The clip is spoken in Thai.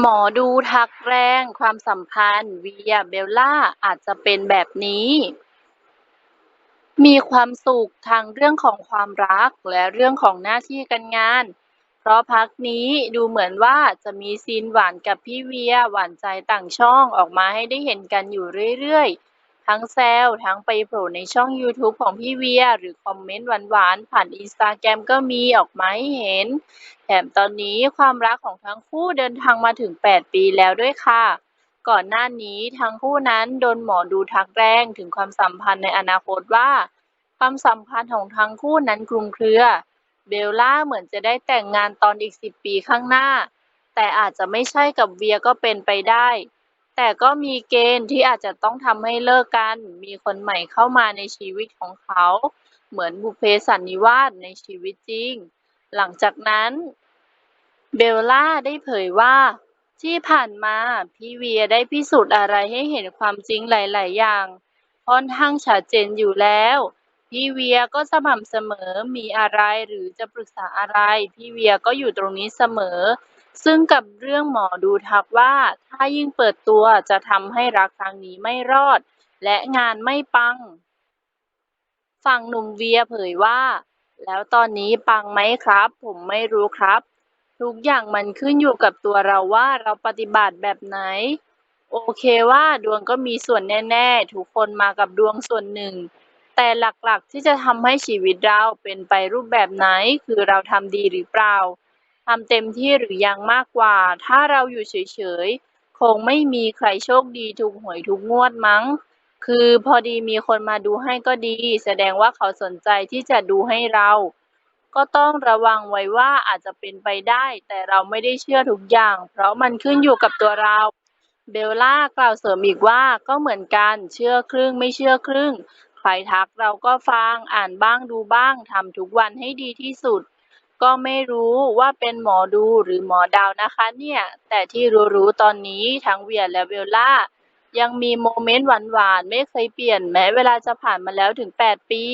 หมอดูทักแรงความสัมพันธ์เวียเบลล่าอาจจะเป็นแบบนี้ มีความสุขทางเรื่องของความรักและเรื่องของหน้าที่การงาน เพราะพักนี้ดูเหมือนว่าจะมีซีนหวานกับพี่เวียหวานใจต่างช่องออกมาให้ได้เห็นกันอยู่เรื่อยๆ ทั้งแซวทั้งไปโผล่ในช่อง YouTube ของพี่เวีย หรือคอมเมนต์หวานๆ ผ่านอินสตาแกรมก็มีออกมาให้เห็น แถมตอนนี้ความรักของทั้งคู่เดินทางมาถึง 8 ปีแล้วด้วยค่ะ ก่อนหน้านี้ทั้งคู่นั้นโดนหมอดูทักแรงถึงความสัมพันธ์ในอนาคตว่า ความสัมพันธ์ของทั้งคู่นั้นคลุมเครือ เบลล่าเหมือนจะได้แต่งงานตอนอีก 10 ปีข้างหน้า แต่อาจจะไม่ใช่กับเวียก็เป็นไปได้ แต่ก็มีเกณฑ์ที่อาจจะต้องทำให้เลิกกัน มีคนใหม่เข้ามาในชีวิตของเขา เหมือนบุพเพสันนิวาสในชีวิตจริง หลังจากนั้น เบลล่าได้เผยว่า ที่ผ่านมาพี่เวียได้พิสูจน์อะไรให้เห็นความจริงหลาย ๆ อย่างค่อนข้างชัดเจนอยู่แล้วพี่เวียก็สม่ำเสมอมีอะไรหรือจะปรึกษาอะไร พี่เวียก็อยู่ตรงนี้เสมอ ซึ่งกับเรื่องหมอดูทักว่า ถ้ายิ่งเปิดตัวจะทำให้รักครั้งนี้ไม่รอด และงานไม่ปัง ฝั่งหนุ่มเวียเผยว่า แล้วตอนนี้ปังไหมครับ ผมไม่รู้ครับ ทุกอย่างมันขึ้นอยู่กับตัวเราว่าเราปฏิบัติแบบไหน โอเคว่าดวงก็มีส่วนแน่ ๆ ทุกคนมากับดวงส่วนหนึ่ง แต่หลักๆที่จะทำให้ชีวิตเราเป็นไปรูปแบบไหน คือเราทำดีหรือเปล่า ทำเต็มที่หรือยังมากกว่า ถ้าเราอยู่เฉยๆ คงไม่มีใครโชคดีถูกหวยทุกงวดมั้ง คือพอดีมีคนมาดูให้ก็ดี แสดงว่าเขาสนใจที่จะดูให้เรา ก็ต้องระวังไว้ว่าอาจจะเป็นไปได้ แต่เราไม่ได้เชื่อทุกอย่าง เพราะมันขึ้นอยู่กับตัวเรา เบลล่ากล่าวเสริมอีกว่าก็เหมือนกัน เชื่อครึ่งไม่เชื่อครึ่ง ใครทักเราก็ฟัง อ่านบ้างดูบ้าง ทำทุกวันให้ดีที่สุด ก็ไม่รู้ว่าเป็นหมอดูหรือหมอดาวนะคะเนี่ย แต่ที่รู้ๆตอนนี้ทั้งเวียและเบลล่ายังมีโมเมนต์หวานๆไม่เคยเปลี่ยนแม้เวลาจะผ่านมาแล้วถึงแปดปี